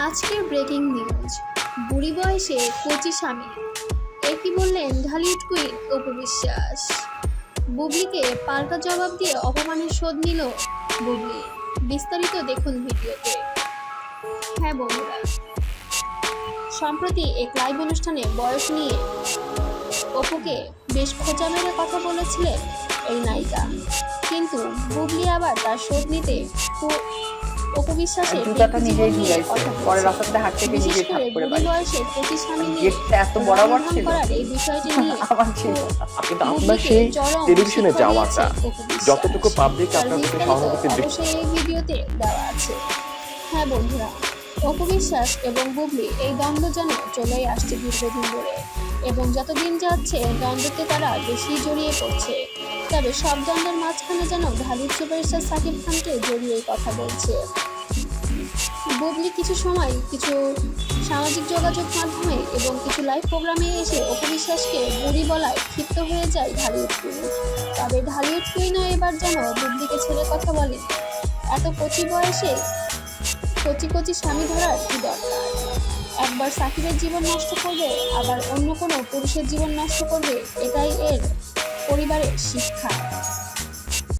আজকের breaking news. বুড়ি বয়সে কচি স্বামী। একই বললেন ঢালিউড কুইন অপু বিশ্বাস? বুবলিকে পাল্টা জবাব দিয়ে অপমানের শোধ নিল বুবলি। বিস্তারিত দেখুন ভিডিওতে। হ্যাঁ বন্ধুরা। সম্প্রতি এক লাইভ অনুষ্ঠানে বয়স নিয়ে অপুকে বেশ খোঁচা মেরে কথা বলেছিলেন এই নায়িকা। কিন্তু বুবলি আবার তার শোধ নিতে অপু বিশ্বাসের জুতাটা নিজেই নিয়ে ঝুলাইছে পরে। রাস্তাতে হাঁটতে গিয়ে নিজেই করে বুড়ি গেটটা এত বরাবর ছিল। করার এই বিষয়টি নিয়ে আমার ছিল। কিন্তু আপনার সেই টেলিভিশনে যাওয়াটা। যতটুকু পাবলিক আপনার প্রতি বিস্তারিত সহানুভূতি দৃষ্টি এই ভিডিওতে দেওয়া আছে। হ্যাঁ বন্ধুরা অপু বিশ্বাস এবং বুবলি এই দ্বন্দ্ব যেন চলেই আসছে দীর্ঘদিন ধরে এবং যতদিন যাচ্ছে দ্বন্দ্বতে তারা বেশি জড়িয়ে পড়ছে। তবে সব দ্বন্দ্বের মাঝখানে যেন ঢালিউড সুপারস্টার সাকিব খানকে জড়িয়ে কথা বলছে। বুবলি কিছু সময়, কিছু সামাজিক যোগাযোগ মাধ্যমে এবং কিছু লাইভ প্রোগ্রামে এসে অপু বিশ্বাসকে বুড়ি বলায় ক্ষিপ্ত হয়ে যায় ঢালিউড কুইন। তবে ঢালিউড কুইনও এবার যেন বুবলিকে ছেড়ে কথা বলে। এত কচি বয়সে কচি কচি স্বামী ধরার কি দরকার? একবার সাকিবের জীবন নষ্ট করবে, আবার অন্য কোনো পুরুষের জীবন নষ্ট করবে, এটাই এর পরিবারের শিক্ষা।